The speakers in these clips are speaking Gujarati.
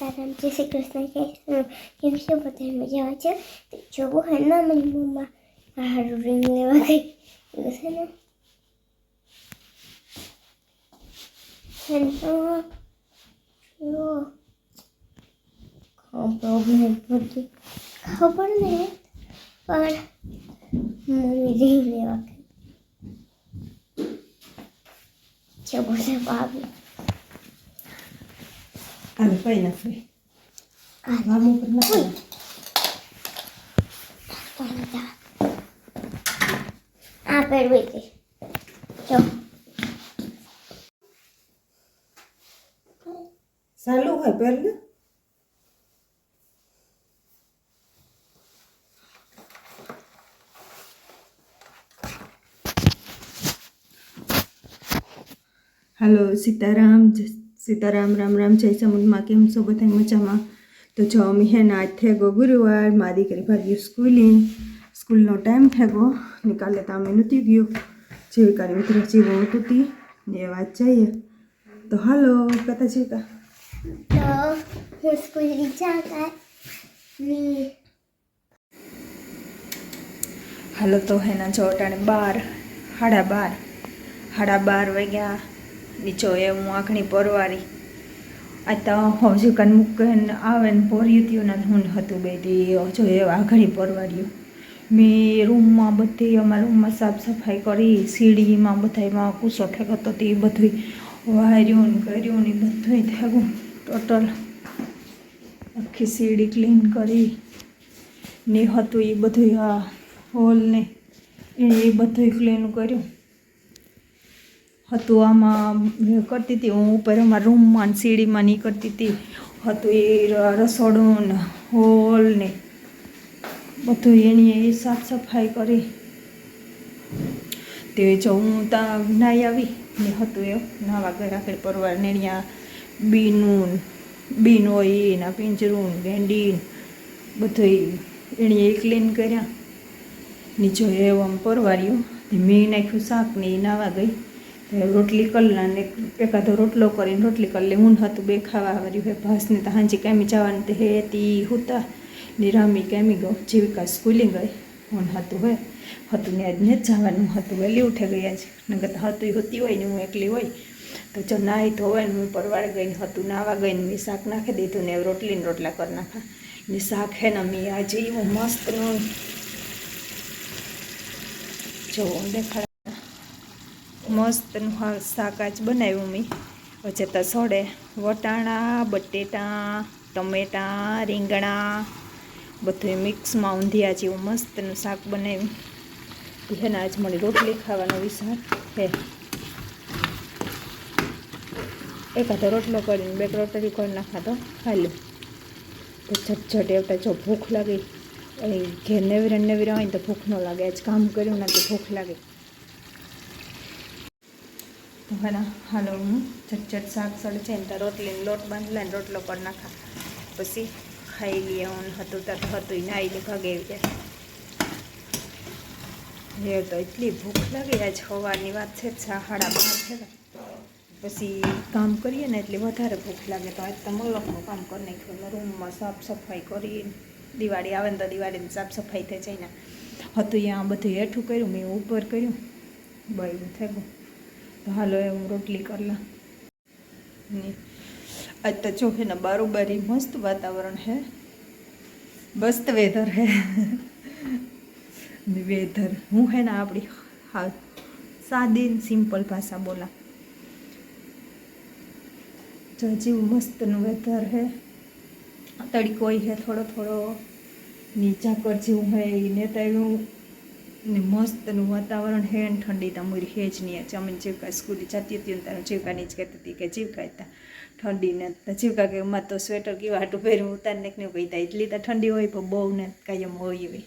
સીતારામ જય શ્રી કૃષ્ણ જય શ્રી કેમ છે બધા મજા છે તો જોવું હે ના મને મમ્મા હારું રીંગ લેવા ગઈ એવું છે ને હેલો જો ખબર પડતી ખબર નહીં પણ મમ્મી રીંગ લેવા ગઈ જવું છે ભાભી હાલો કઈ નથી આ વામ ઉપર નથી આ પહેરવી હતી જો ચાલુ હોય પહેર ને હાલો સીતારામ જય સીતારામ રામ રામ જય સમુદ્રમાં કેમ છો બધા મજામાં? તો જો અમે હે ને આજ થેગો ગુરુવાર મારી દીકરી ભાગ્યું સ્કૂલિંગ. સ્કૂલનો ટાઈમ થેગો ગયો ને કાલે તો અમે નથી ગયો. જેવી કાલે મિત્ર જીવો હતી ને એ વાત જઈએ. તો હાલો કથા છે કા હું સ્કૂલ હાલો તો હેના જો અટાણે બાર સાડા બાર. સાડા બાર વાગ્યા. નીચો એ હું આંખણી પરવારી. આ તો હજુ કાન મૂકન આવે ને પોર્યું થયું ને હું હતું બે હજુ એ આંખણી પરવાર્યું મેં રૂમમાં બધી, અમારા રૂમમાં સાફ સફાઈ કરી, સીડીમાં બધામાં કૂસો ઠેકતો એ બધું વાર્યું ને કર્યું ને બધું થયું ટોટલ. આખી સીડી ક્લીન કરી. ને હતું એ બધું આ હોલ ને એ બધું ક્લીન કર્યું. હતું. આમાં કરતી હતી. હું ઉપર અમારા રૂમમાં સીડીમાં નહીં કરતી હતી. હતું એ રસોડું ને હોલ ને બધું એની સાફ સફાઈ કરી. તે જો હું ત્યાં નાહી આવી ને હતું એ નાવા ગયા રાખેલ પરવાર ને ત્યાં બીનું બીન હોય એના પિંજરું ગેંડી બધું એણે એ ક્લીન કર્યા. નીચો આમ પરવાર્યું મેં નાખ્યું શાક ને એ નાવા ગઈ. રોટલી કરલા ને એકાદો રોટલો કરીને રોટલી કરી લે. હતું બે ખાવા વાર્યું હે ભાસને તો હાંજી કેમી જવાનું તે હે તી હુતા. નિરામી કેમી ગયો જીવિકા સ્કૂલે ગઈ ઊન હતું હે હતું ને આજ ને જ જવાનું હતું. વહેલી ઉઠે ગયા છે નગર હતું હોતી હોય ને હું એકલી હોય. તો જો નાહી ધોવાય ને હું પરવાડ ગઈને હતું. નાવા ગઈને મેં શાક નાખી દીધું ને રોટલીને રોટલા કરી નાખા. ને શાક હે ને મેં આજે એવું મસ્ત જો, દેખાડ મસ્તનું હા શાક આજ બનાવ્યું મેં. વચ્ચે તો સોડે વટાણા, બટેટા, ટમેટાં, રીંગણા બધું મિક્સમાં ઊંધિયા જેવું મસ્તનું શાક બનાવ્યું. એને આજ મને રોટલી ખાવાનો વિચાર હે એકાદો રોટલો કરીને બે રોટલી કરી નાખા તો ખાઈ લો તો ઝટઝટ એવતા જો ભૂખ લાગી. ઘેર નેવીરે નેવીરે હોય ને તો ભૂખ ન લાગે. આજ કામ કર્યું ના તો ભૂખ લાગે. હા હાલો હું ઝટઝટ શાક, સડે છે ને ત્યાં રોટલીને લોટ બાંધલા ને રોટલો કરી નાખા. પછી ખાઈ લઈએ હું હતું ત્યાં હતું નાઈ લે ભાગે આવી જાય. એ તો એટલી ભૂખ લાગી આજ સવારની વાત છે સાહાડા બહાર છે. પછી કામ કરીએ ને એટલે વધારે ભૂખ લાગે તો આજ તો મલકનું કામ કરી નાખ્યું. રૂમમાં સાફ સફાઈ કરી, દિવાળી આવે ને તો દિવાળીની સાફ સફાઈ થઈ જાય ને. હતું આ બધું હેઠું કર્યું, મેં ઉપર કર્યું. બળ્યું થઈ ગયું. તો હાલો એ રોટલી કરલા આજ તો જો હે ને બારોબારી મસ્ત વાતાવરણ હે. મસ્ત વેધર હે. વેધર હું હે ને આપણી હા, સાદી સિમ્પલ ભાષા બોલા. જો જેવું મસ્તનું વેધર હે. તડકો હે થોડો થોડો. નીચા કર જેવું હે એ તો એવું ને મસ્તનું વાતાવરણ હે ને ઠંડી તમારી હે જ નહીં જમીન જીવકા સ્કૂલે જતી હતી ને તારું જીવકાની જ કહેતી હતી કે જીવકા હતા ઠંડી ને તો જીવકા કે એમાં તો સ્વેટર કેવા હાટું પહેર્યું ઉતારને કે નહીં કહીતા. એટલી તો ઠંડી હોય પણ બહુ ને કાયમ હોય એવી.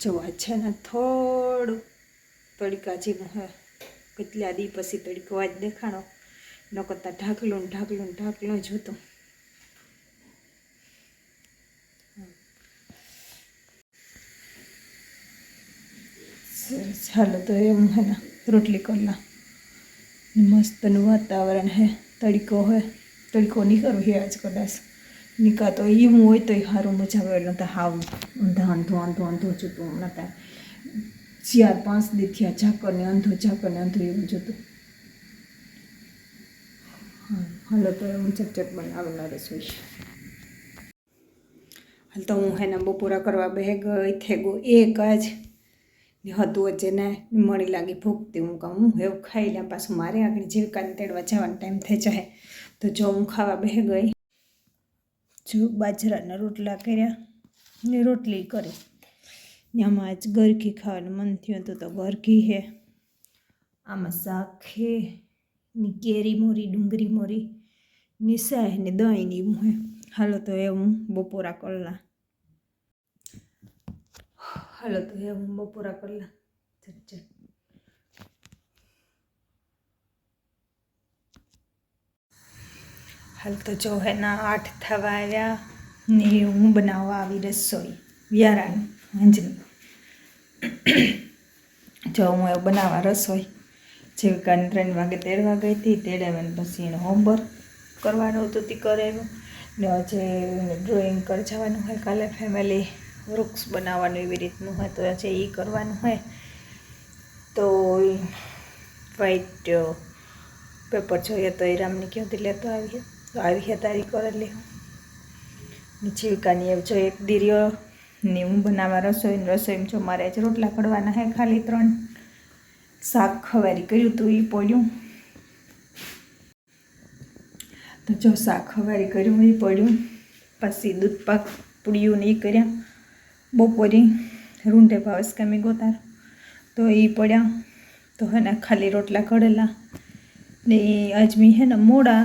જોવા છે ને થોડું તડકા જેવું હે. કેટલા દી પછી તડકો આજ દેખાણો. ન કરતા ઢાકલું ને ઢાકલું ને ઢાકલું જ ચાલો તો એમ હે ને રોટલી કરલા મસ્તનું વાતાવરણ હે. તડકો હે. તરીકો નીકળું હે આજ કદાચ. નિકા તો એવું હોય તો સારું મજા આવે નતા હાવ ઊંધા અંધો અંધો અંધો જોતું નતા ચાર પાંચ દી થયા ઝાકર ને અંધો, ઝાકર ને અંધો એવું જોતું. હા હાલો તો હું ચટચટ બનાવનાર રસોઈ હાલ તો હું હેના બપોરા કરવા બે ગઈ થેગો એક જ હતું વચ્ચે ને મળી લાગી ભૂખતી હું કહું, હું એવું ખાઈ લે પાછું મારે આગળ જીવકાને તેડવા જવાનો ટાઈમ થઈ જાય તો જો હું ખાવા બે ગઈ, જો બાજરાના રોટલા કર્યા ને રોટલી કરી. ને આમાં આજ ગરકી ખાવાનું મન થયું હતું તો ગરકી હે આમાં શાક હે ને કેરી મોરી, ડુંગળી મોરી, ને ને દહીં ને એવું હાલો તો એ હું બપોરા કરલા. હાલો તો એ હું બપોરા કરલા ચટ હાલ તો જો હે ના આઠ થવા આવ્યા ને હું બનાવવા આવી રસોઈ વ્યારાની હાંજની જો હું એવું બનાવવા રસોઈ જેવી કાને ત્રણ વાગે તેડવા ગઈ હતી તેડાવીને પછી એનો હોમવર્ક કરવાનું હતું તે કરેલું ને આજે ડ્રોઈંગ કરી જવાનું હોય કાલે ફેમિલી વૃક્ષ બનાવવાનું એવી રીતનું હોય તો આજે એ કરવાનું હોય તો વ્હાઈટ પેપર જોઈએ તો એ રામની ક્યાંથી લેતો આવીએ તો આવી તારી કરેલી ને જીવિકાની એમ જો એક દીરીઓ ને હું બનાવવા રસોઈ, રસોઈમાં રસોઈ જો મારે જ રોટલા કરવાના હે ખાલી ત્રણ. શાક ખવારી કર્યું હતું એ પડ્યું. તો જો શાક ખવારી કર્યું એ પડ્યું. પછી દૂધ પાક પૂડ્યું ને એ કર્યા. બપોરે રૂંઢે ભાવસ કામી ગોતાર તો એ પડ્યા. તો હે ને ખાલી રોટલા કઢેલા ને આજ મેં હે ને મોડા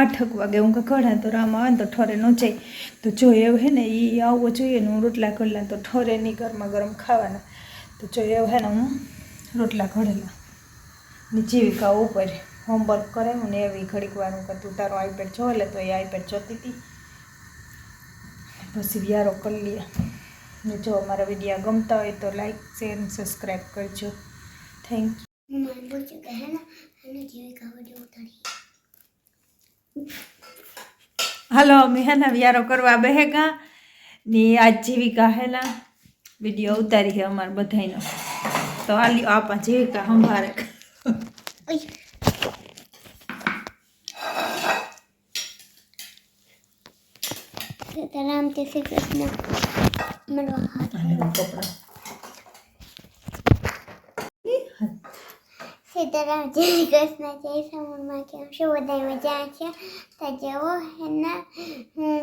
આઠક વાગે. હું કે કઢા તો રામ આવે ને તો ઠરે ન જાય. તો જો એવું હે ને એ આવવો જોઈએ ને હું રોટલા કરેલા તો ઠરે નહીં ગરમા ગરમ ખાવાના. તો જો એવું હે ને હું રોટલા ઘડેલા ને જીવિકા ઉપર હોમવર્ક કરે ને એવી ઘડીક વાર હું તું તારો આઈપેડ જો એટલે તો એ આઈપેડ જોતી હતી પછી વ્યારો કરી લઈએ ને જો અમારા વિડીયા ગમતા હોય તો લાઈક શેર અને સબસ્ક્રાઈબ કરજો. થેન્ક યુ હલો માનવું છું કે હે ને અને જેવી ખાવા ઉતારી. હાલો અમે હે ને વ્યારો કરવા બહેગા ને આજ જીવિકા હેલા વીડિયો ઉતારી છે અમારે બધાયનો. તો આલી આપા જીવિકા સંભારે સીતારામ જય શ્રી કૃષ્ણ મળવા હાથ સીતારામ જય શ્રી કૃષ્ણ જય સમૂહમાં કેમ છો બધા મજા છે? તો જેવો હેના. હું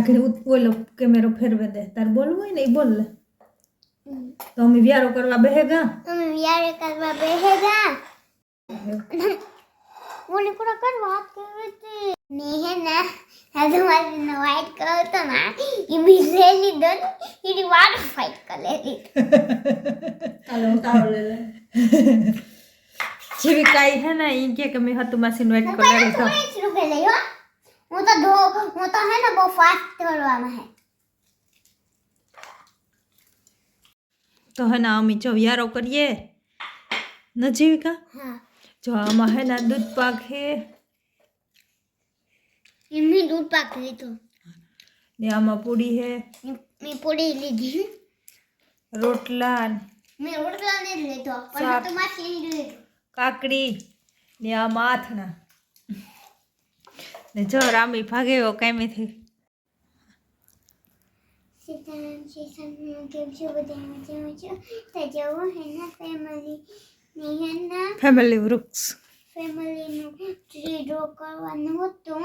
આખરી ઓલો કેમેરો ફેરવે દે. તાર બોલવું હોય ને એ બોલ લે. તો અમે વ્યારો કરવા બેહેગા. અમે વિયારે કરવા બેહેગા. બોલી પૂરો કરવા હાથ કેવી ને હે ને. આજે મારી નો વાઈટ કલર તો ના એ બીજેલી દન એની વાળ ફાઈટ કરેલી જેવી કાંઈ હે ને એ કે કે મેં હતું માસીનું વેટ કરી લીધો હો. તો ધો હું તો હે ને બહુ ફાસ્ટ દોડવામાં હે. તો હે ને અમે જો વ્યારો કરીએ. નજીવિકા જીવિકા હા. જો આમાં હે ના દૂધ પાક હે. દૂધ પાક લીધું ને આમાં પૂડી હે મેં પૂરી લીધી રોટલા મેં રોટલા ને જ લીધો પણ શાક. તો માસી લીધું કાકડી ને આ માથના ને જો રામી ભાગે એવો કાંઈથી સીતારામ શ્રી સન્માન કેમ છો બધા મજામાં છો તો જવો હેના ફેમિલી ને હેના ફેમિલી વૃક્ષ ફેમિલીનું ટ્રી ડ્રો કરવાનું હતું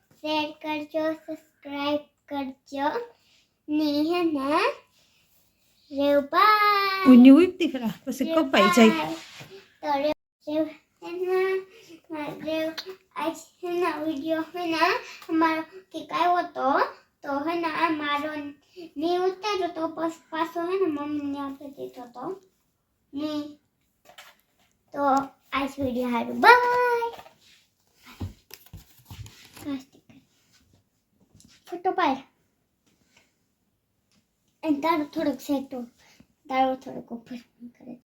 શેર કરજો સબસ્ક્રાઈબ કરજો. ને હે ના? રેવ બાય. ઉની ઉઈપતી દીકરા? પછી કપાઈ જાય. તો રેવ રેવ હે ના? મારે આજ છે ને વીડિયો છે અમારો કંઈક આવ્યો તો તો હેના આ મારો ને ઉતાર્યો તો પછી પાછો હે ને મમ્મીને આપી દીધો તો. ને. તો આજ વીડિયો હારું બાય. ફોટો પાય અને તારો થોડોક સેટો તારો થોડોક ઉપર. કરે